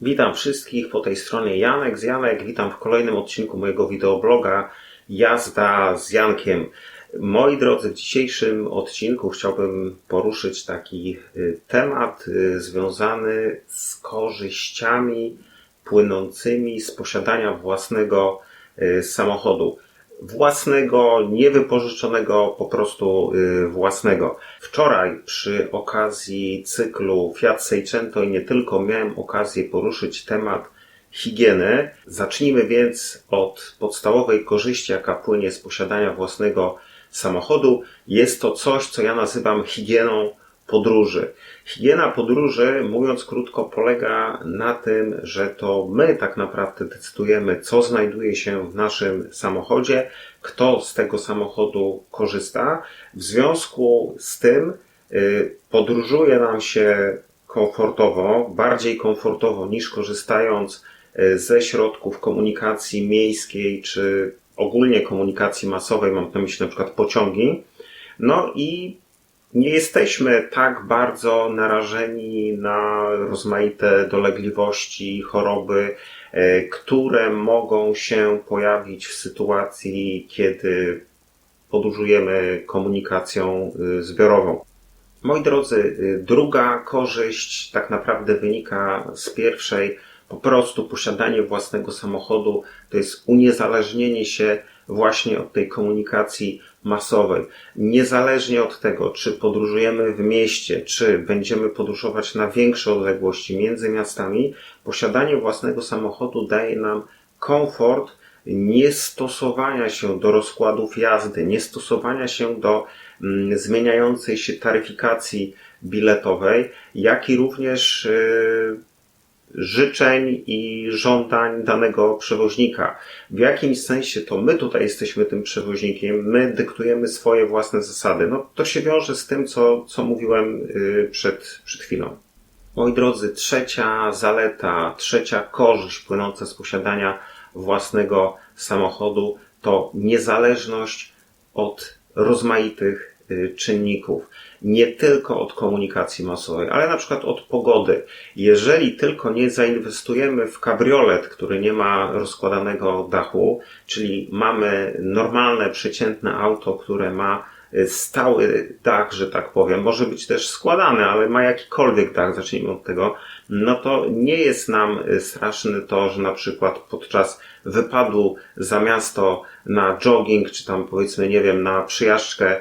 Witam wszystkich po tej stronie Janek z Janek. Witam w kolejnym odcinku mojego wideobloga Jazda z Jankiem. Moi drodzy, w dzisiejszym odcinku chciałbym poruszyć taki y, temat y, związany z korzyściami płynącymi z posiadania własnego y, samochodu. Własnego, niewypożyczonego, po prostu y, własnego. Wczoraj przy okazji cyklu Fiat Seicento i nie tylko miałem okazję poruszyć temat higieny. Zacznijmy więc od podstawowej korzyści, jaka płynie z posiadania własnego samochodu. Jest to coś, co ja nazywam higieną podróży. Higiena podróży, mówiąc krótko, polega na tym, że to my tak naprawdę decydujemy, co znajduje się w naszym samochodzie, kto z tego samochodu korzysta. W związku z tym y, podróżuje nam się komfortowo, bardziej komfortowo niż korzystając y, ze środków komunikacji miejskiej czy ogólnie komunikacji masowej, mam na myśli na przykład pociągi. No i nie jesteśmy tak bardzo narażeni na rozmaite dolegliwości, choroby, e, które mogą się pojawić w sytuacji, kiedy podróżujemy komunikacją y, zbiorową. Moi drodzy, y, druga korzyść tak naprawdę wynika z pierwszej. Po prostu posiadanie własnego samochodu to jest uniezależnienie się właśnie od tej komunikacji masowej. Niezależnie od tego, czy podróżujemy w mieście, czy będziemy podróżować na większe odległości między miastami, posiadanie własnego samochodu daje nam komfort niestosowania się do rozkładów jazdy, niestosowania się do mm, zmieniającej się taryfikacji biletowej, jak i również y, życzeń i żądań danego przewoźnika. W jakimś sensie to my tutaj jesteśmy tym przewoźnikiem, my dyktujemy swoje własne zasady. No to się wiąże z tym, co, co mówiłem y, przed, przed chwilą. Moi drodzy, trzecia zaleta, trzecia korzyść płynąca z posiadania własnego samochodu to niezależność od rozmaitych czynników nie tylko od komunikacji masowej, ale na przykład od pogody. Jeżeli tylko nie zainwestujemy w kabriolet, który nie ma rozkładanego dachu, czyli mamy normalne, przeciętne auto, które ma y, stały dach, że tak powiem, może być też składany, ale ma jakikolwiek dach, zacznijmy od tego, no to nie jest nam y, straszne to, że na przykład podczas wypadu za miasto na jogging, czy tam powiedzmy, nie wiem, na przyjażdżkę y,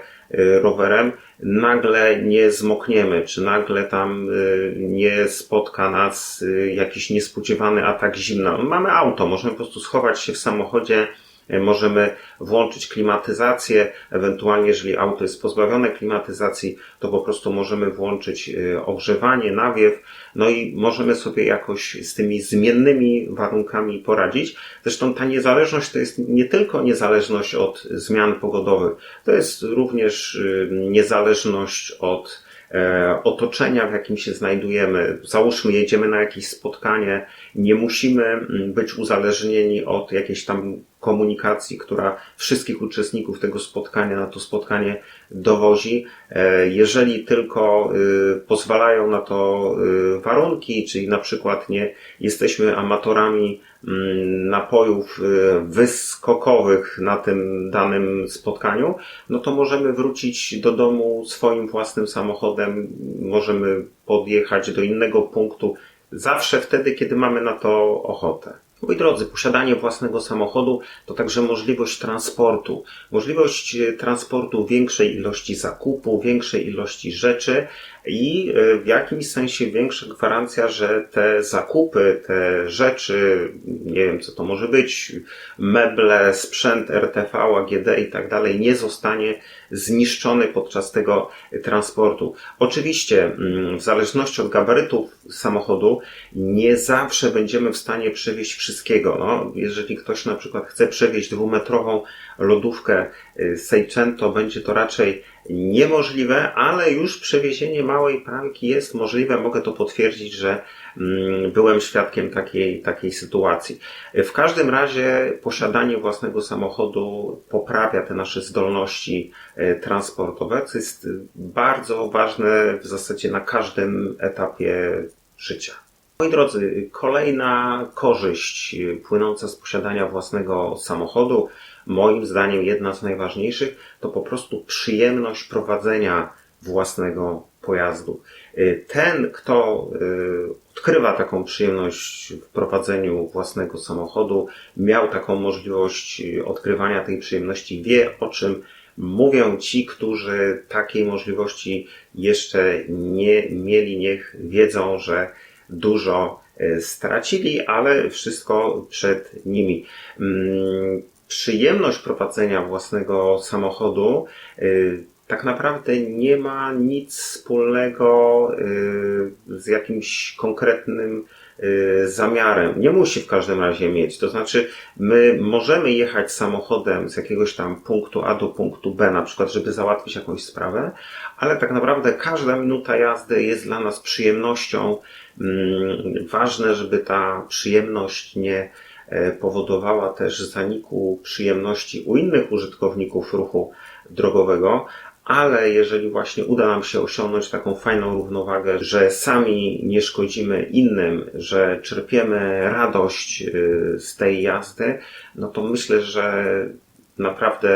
rowerem, nagle nie zmokniemy, czy nagle tam y, nie spotka nas y, jakiś niespodziewany atak zimna. Mamy auto, możemy po prostu schować się w samochodzie, y, możemy włączyć klimatyzację, ewentualnie jeżeli auto jest pozbawione klimatyzacji, to po prostu możemy włączyć ogrzewanie, nawiew, no i możemy sobie jakoś z tymi zmiennymi warunkami poradzić. Zresztą ta niezależność to jest nie tylko niezależność od zmian pogodowych, to jest również niezależność od e, otoczenia, w jakim się znajdujemy. Załóżmy, jedziemy na jakieś spotkanie, nie musimy być uzależnieni od jakiejś tam komunikacji, która wszystkich uczestników tego spotkania na to spotkanie dowozi. E, jeżeli tylko y, pozwalają na to y, warunki, czyli na przykład nie jesteśmy amatorami mm, napojów y, wyskokowych na tym danym spotkaniu, no to możemy wrócić do domu swoim własnym samochodem, możemy podjechać do innego punktu, zawsze wtedy, kiedy mamy na to ochotę. Moi drodzy, posiadanie własnego samochodu to także możliwość transportu. Możliwość e, transportu większej ilości zakupu, większej ilości rzeczy i e, w jakimś sensie większa gwarancja, że te zakupy, te rzeczy, nie wiem co to może być, meble, sprzęt RTV, AGD i tak dalej, nie zostanie zniszczony podczas tego transportu. Oczywiście, mm, w zależności od gabarytów samochodu, nie zawsze będziemy w stanie przewieźć wszystkiego. No, jeżeli ktoś na przykład chce przewieźć dwumetrową lodówkę y, Seicento, będzie to raczej niemożliwe, ale już przewiezienie małej pranki jest możliwe. Mogę to potwierdzić, że mm, byłem świadkiem takiej, takiej sytuacji. W każdym razie posiadanie własnego samochodu poprawia te nasze zdolności e, transportowe, co jest bardzo ważne w zasadzie na każdym etapie życia. Moi drodzy, kolejna korzyść y, płynąca z posiadania własnego samochodu, moim zdaniem jedna z najważniejszych, to po prostu przyjemność prowadzenia własnego pojazdu. Y, Ten, kto y, odkrywa taką przyjemność w prowadzeniu własnego samochodu, miał taką możliwość odkrywania tej przyjemności, wie o czym mówią ci, którzy takiej możliwości jeszcze nie mieli, niech wiedzą, że dużo e, stracili, ale wszystko przed nimi. Mm, Przyjemność prowadzenia własnego samochodu e, tak naprawdę nie ma nic wspólnego e, z jakimś konkretnym zamiarem. Nie musi w każdym razie mieć. To znaczy, my możemy jechać samochodem z jakiegoś tam punktu A do punktu B, na przykład, żeby załatwić jakąś sprawę, ale tak naprawdę każda minuta jazdy jest dla nas przyjemnością. Mm, Ważne, żeby ta przyjemność nie e, powodowała też zaniku przyjemności u innych użytkowników ruchu drogowego, ale jeżeli właśnie uda nam się osiągnąć taką fajną równowagę, że sami nie szkodzimy innym, że czerpiemy radość y, z tej jazdy, no to myślę, że naprawdę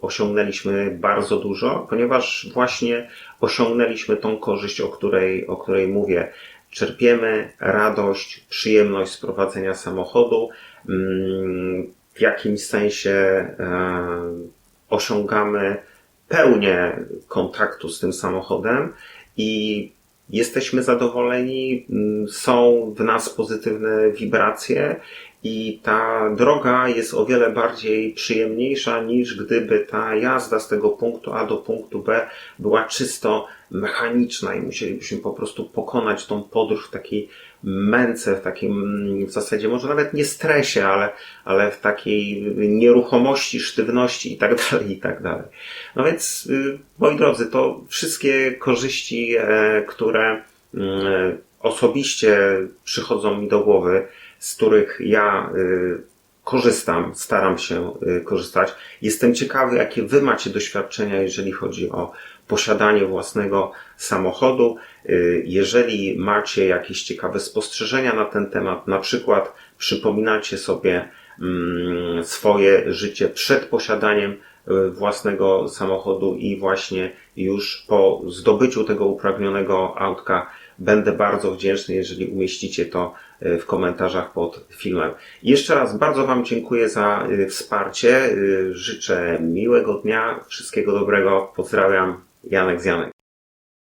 osiągnęliśmy bardzo dużo, ponieważ właśnie osiągnęliśmy tą korzyść, o której, o której mówię. Czerpiemy radość, przyjemność z prowadzenia samochodu. Mm, W jakimś sensie e, osiągamy pełnię kontaktu z tym samochodem i jesteśmy zadowoleni, mm, są w nas pozytywne wibracje i ta droga jest o wiele bardziej przyjemniejsza niż gdyby ta jazda z tego punktu A do punktu B była czysto mechaniczna i musielibyśmy po prostu pokonać tą podróż w takiej męce, w takim w zasadzie może nawet nie stresie, ale, ale w takiej nieruchomości, sztywności i tak dalej, i tak dalej. No więc, y, moi drodzy, to wszystkie korzyści, e, które mm, osobiście przychodzą mi do głowy, z których ja y, korzystam, staram się y, korzystać. Jestem ciekawy, jakie Wy macie doświadczenia, jeżeli chodzi o posiadanie własnego samochodu. Y, Jeżeli macie jakieś ciekawe spostrzeżenia na ten temat, na przykład przypominacie sobie mm, swoje życie przed posiadaniem własnego samochodu i właśnie już po zdobyciu tego upragnionego autka będę bardzo wdzięczny, jeżeli umieścicie to y, w komentarzach pod filmem. Jeszcze raz bardzo Wam dziękuję za y, wsparcie. Y, Życzę miłego dnia, wszystkiego dobrego. Pozdrawiam, Janek z Janek.